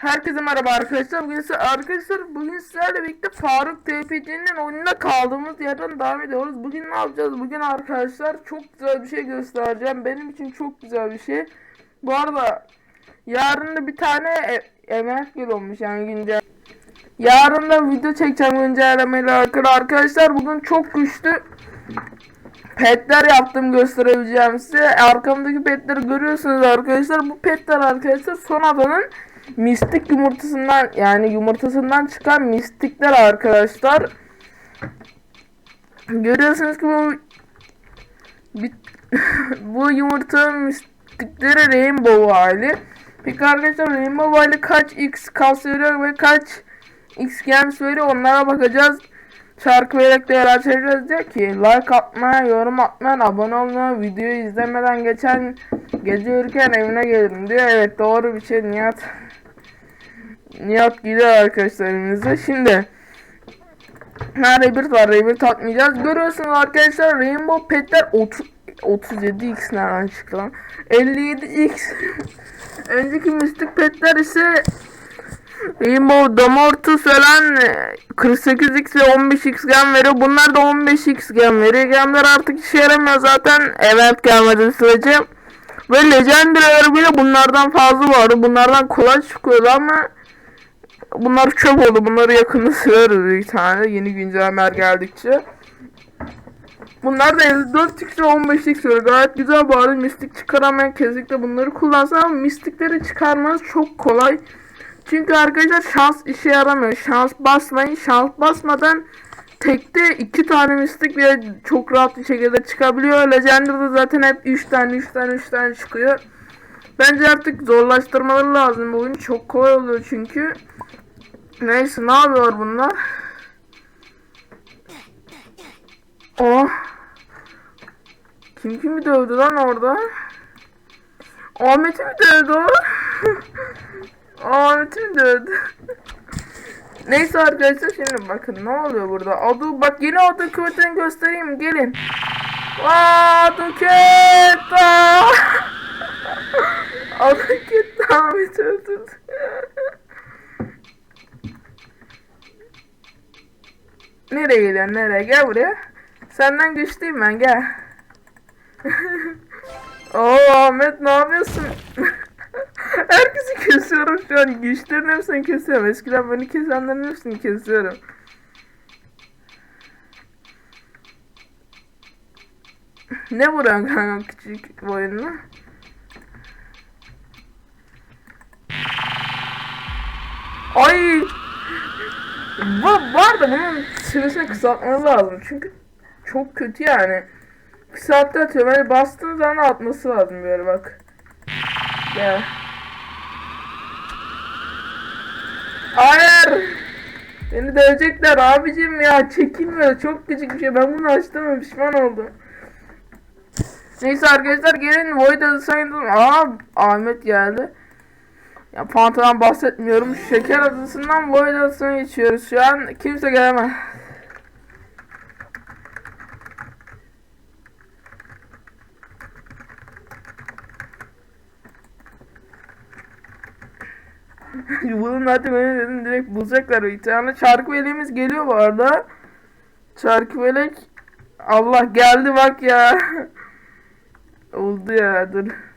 Herkese merhaba arkadaşlar. Bugün size, arkadaşlar bugün sizlerle birlikte Faruk TPC'nin oyununda kaldığımız yerden devam ediyoruz. Bugün ne yapacağız? Bugün arkadaşlar çok güzel bir şey göstereceğim. Benim için çok güzel bir şey. Bu arada yarın da bir tane e emek yıl olmuş yani güncel. Yarın da video çekeceğim güncellemeyle alakalı arkadaşlar. Bugün çok güçlü petler yaptım gösterebileceğim size. Arkamdaki petleri görüyorsunuz arkadaşlar. Bu petler arkadaşlar son adanın mistik yumurtasından yani yumurtasından çıkan mistikler arkadaşlar. Görüyorsunuz ki bu bu yumurta mistikleri rainbow hali. Peki arkadaşlar rainbow hali kaç x kas veriyor ve kaç x gems veriyor onlara bakacağız. Şarkı vererek değer açacağız diyor ki like atmaya, yorum atmaya, abone olmaya, videoyu izlemeden geçen gece uyurken evine gelirim diyor. Evet doğru bir şey Nihat. Nihat gidiyor arkadaşlar evimize. Şimdi Ha Rebirth var. Rebirth atmayacağız. Görüyorsunuz arkadaşlar Rainbow Pet'ler 30 37x nereden çıktı lan? 57x Önceki Mystic Pet'ler ise Rainbow Damortus falan e, 48x ve 15x gem veriyor. Bunlar da 15x gem veriyor. Gemler artık işe yaramıyor zaten. Evet gelmedi sürece. Ve Legendary'ler bile bunlardan fazla vardı. Bunlardan kolay çıkıyordu ama bunlar çöp oldu. Bunları yakında süreriz bir tane yeni güncellemeler geldikçe. Bunlar da 54x ve 15x veriyor. Gayet güzel bu arada. Mistik çıkaramayan kesinlikle bunları kullansın ama mistikleri çıkarmanız çok kolay. Çünkü arkadaşlar şans işe yaramıyor. Şans basmayın. Şans basmadan tekte iki tane mistik bile çok rahat bir şekilde çıkabiliyor. Legendary'da zaten hep 3 tane 3 tane 3 tane çıkıyor. Bence artık zorlaştırmaları lazım. Bu oyun çok kolay oluyor çünkü. Neyse ne yapıyor bunlar? Oh. Kim kimi dövdü lan orada? Ahmet'i mi dövdü o? Ahmet'i mi dövdü? Neyse arkadaşlar şimdi bakın ne oluyor burada. Adı bak yeni adı kuvvetini göstereyim gelin. Adı Ketta. adı Ketta Ahmet'i öldürdü. Nereye geliyorsun nereye? Gel buraya. Senden güçlüyüm ben gel. Oo Ahmet ne yapıyorsun? Herkesi kesiyorum şu an. Güçlerin hepsini kesiyorum. Eskiden beni kesenlerin hepsini kesiyorum. Ne vuruyorsun kanka küçük boyunla? Ay! Bu var da bunun süresini kısaltmanız lazım. Çünkü çok kötü yani. Saatte atıyor. Böyle bastığın zaman atması lazım böyle bak. Ya. Hayır. Beni dövecekler abicim ya çekilmiyor çok küçük bir şey ben bunu açtım ve pişman oldum. Neyse arkadaşlar gelin Void Adası'ndan Aa Ahmet geldi. Ya Fanta'dan bahsetmiyorum. Şeker adasından Void adasına geçiyoruz şu an. Kimse gelemez. Bunun zaten öyle dedim direkt bulacaklar bir tane. Çarkı veleğimiz geliyor bu arada. Çarkı velek Allah geldi bak ya. Oldu ya dur.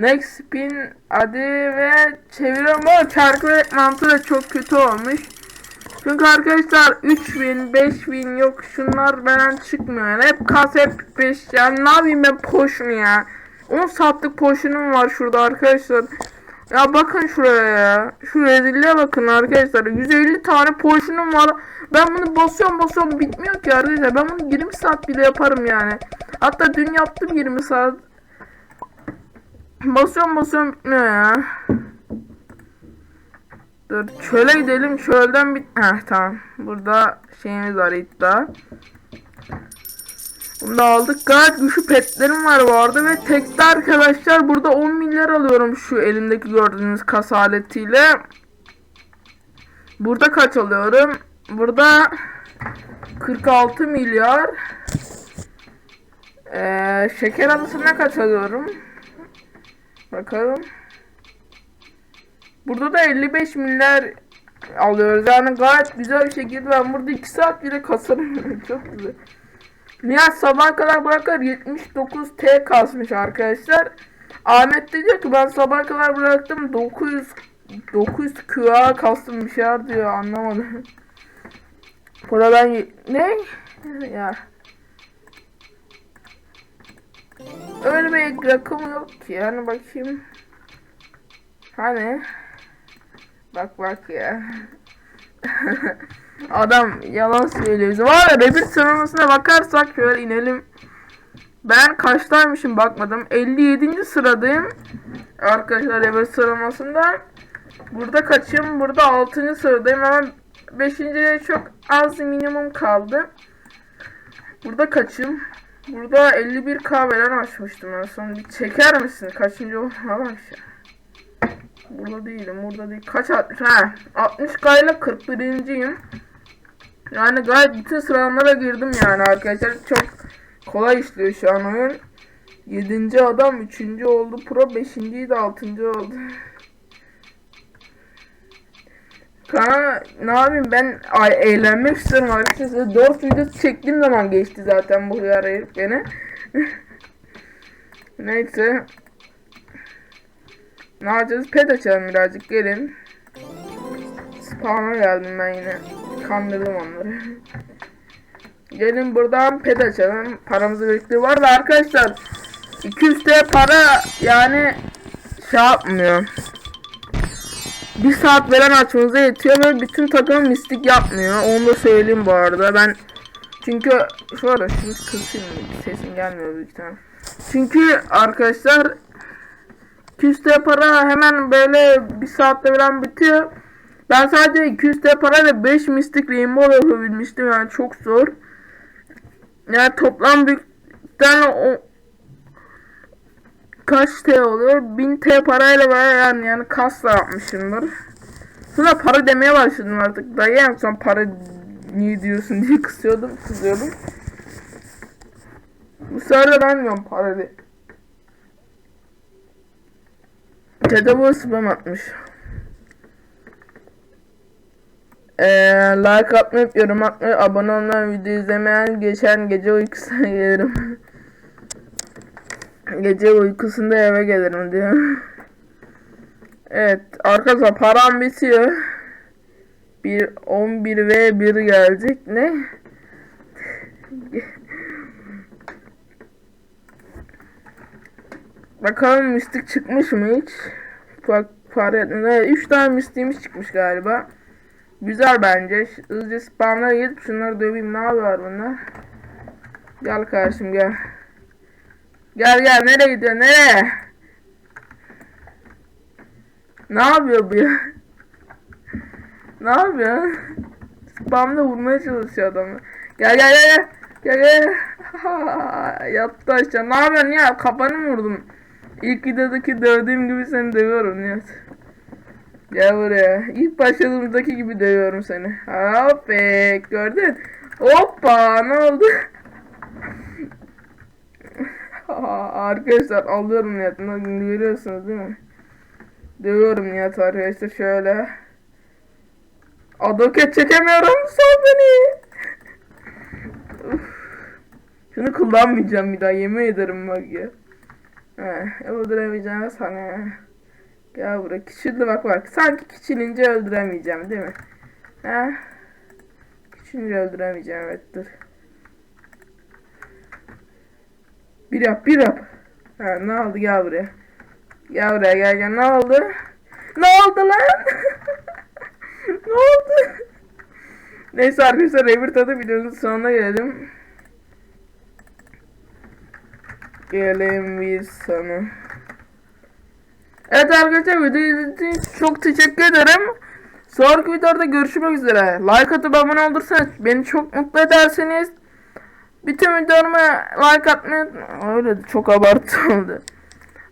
Next spin adı ve çeviriyorum ama çarkı mantığı da çok kötü olmuş. Çünkü arkadaşlar 3000 5000 yok şunlar benden çıkmıyor yani hep kas hep 5 yani ne yapayım ben poşun ya 10 saatlik poşunum var şurada arkadaşlar ya bakın şuraya ya. Şu rezilliğe bakın arkadaşlar. 150 tane poşunum var. Ben bunu basıyorum basıyorum bitmiyor ki arkadaşlar. Ben bunu 20 saat bile yaparım yani. Hatta dün yaptım 20 saat. Basıyorum basıyorum bitmiyor ya. Dur çöle gidelim. Çölden bit... Heh tamam. Burada şeyimiz var iddia. Bunu da aldık. Gayet güçlü petlerim var bu arada ve tekte arkadaşlar burada 10 milyar alıyorum şu elimdeki gördüğünüz kas aletiyle. Burada kaç alıyorum? Burada 46 milyar. Ee, şeker adasına kaç alıyorum? Bakalım. Burada da 55 milyar alıyoruz. Yani gayet güzel bir şekilde ben burada 2 saat bile kasarım. Çok güzel. Nihat sabah kadar bırakır 79 T kasmış arkadaşlar. Ahmet de diyor ki ben sabah kadar bıraktım 900 900 QA kastım bir şeyler diyor anlamadım. Burada ben ne? Ya. Öyle bir rakım yok ki yani bakayım. Hani? Bak bak ya. Adam yalan söylüyor. bize. Var ya Rebirth sıralamasına bakarsak şöyle inelim. Ben kaçtaymışım bakmadım. 57. sıradayım. Arkadaşlar Rebirth sıralamasında. Burada kaçım? Burada 6. sıradayım ama 5.ye çok az minimum kaldı. Burada kaçım? Burada 51k veren açmıştım en son. Bir çeker misin? Kaçıncı olduğuna bak ya. Burada değilim, burada değil. Kaç 60? Ha, 60k ile 41.yim. Yani gayet bütün sıralamalara girdim yani arkadaşlar. Çok kolay işliyor şu an oyun. 7. adam 3. oldu. Pro 5. de 6. oldu. Kanka ne yapayım ben eğlenmek istiyorum arkadaşlar. 4 video çektiğim zaman geçti zaten bu hıyar herif. Neyse. Ne yapacağız? Pet açalım birazcık gelin. Spawn'a geldim ben yine. Kandırdım onları. gelin buradan pet açalım. Paramızı biriktir. Var da arkadaşlar 200 TL para yani şey yapmıyor. Bir saat veren açmanıza yetiyor ve bütün takım mistik yapmıyor. Onu da söyleyeyim bu arada. Ben çünkü şöyle şimdi kısayım sesim gelmiyor büyük ihtimal. Çünkü arkadaşlar küste para hemen böyle bir saatte falan bitiyor. Ben sadece 200 TL parayla 5 mistik rainbow yapabilmiştim yani çok zor. Yani toplam büyükten o kaç T oluyor? 1000 T parayla baya yani, yani kasla yapmışımdır. Sonra para demeye başladım artık. Dayı en son para niye diyorsun diye kısıyordum, kızıyordum. Bu sefer ben diyorum para diye. Dede bu spam atmış. Ee, like atmayıp yorum atmayı, abone olmayan video izlemeyen geçen gece uykusuna gelirim. Gece uykusunda eve gelirim diyor. evet arkadaşlar param bitiyor. Bir 11 ve 1 gelecek ne? Bakalım mistik çıkmış mı hiç? Bak fare etmeden 3 tane mistiğimiz çıkmış galiba. Güzel bence. Hızlıca spamlara gidip şunları döveyim. Ne yapıyor bunlar? Gel kardeşim gel. Gel gel nereye gidiyor nereye? Ne yapıyor bu ya? ne yapıyor? Spamla vurmaya çalışıyor adamı. Gel gel gel gel. Gel gel. Yattı aşağı. Ne yapıyorsun ya? Kafanı mı vurdum? İlk videodaki dövdüğüm gibi seni dövüyorum Nihat. Gel buraya. İlk başladığımızdaki gibi dövüyorum seni. Hopek gördün. Hoppa ne oldu? Arkadaşlar alıyorum Nihat'ı. Görüyorsunuz değil mi? Dövüyorum Nihat arkadaşlar şöyle. Adoket çekemiyorum sal beni. Şunu kullanmayacağım bir daha yemin ederim bak ya. He, öldüremeyeceğim sana. Gel buraya küçüldü bak bak. Sanki küçülünce öldüremeyeceğim değil mi? He? Küçülünce öldüremeyeceğim evet dur. Bir yap bir yap. Ha, ne oldu gel buraya. Gel buraya gel gel ne oldu? Ne oldu lan? ne oldu? Neyse arkadaşlar Revir tadı videonun sonuna gelelim. Gelelim biz sana. Evet arkadaşlar video izlediğiniz için çok teşekkür ederim. Sonraki videoda görüşmek üzere. Like atıp abone olursanız beni çok mutlu edersiniz. Bütün videolarıma like atmayı öyle çok abartı oldu.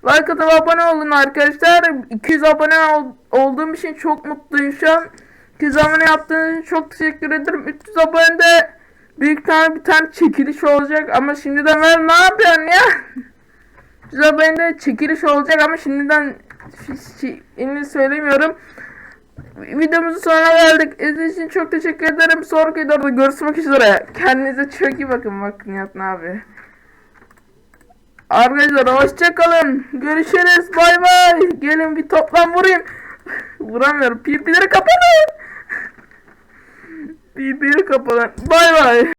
Like atıp abone olun arkadaşlar. 200 abone ol- olduğum için çok mutluyum şu an. 200 abone yaptığınız için çok teşekkür ederim. 300 abone de büyük tane bir tane çekiliş olacak ama şimdiden ver ne yapıyorsun ya? 300 abone de çekiliş olacak ama şimdiden şeyini söylemiyorum. Videomuzun sonuna geldik. İzlediğiniz için çok teşekkür ederim. Sonraki videoda görüşmek üzere. Kendinize çok iyi bakın. Bak Nihat abi. Arkadaşlar hoşçakalın. Görüşürüz. Bay bay. Gelin bir toplam vurayım. Vuramıyorum. Pipileri kapalı. Pipileri kapalı. Bay bay.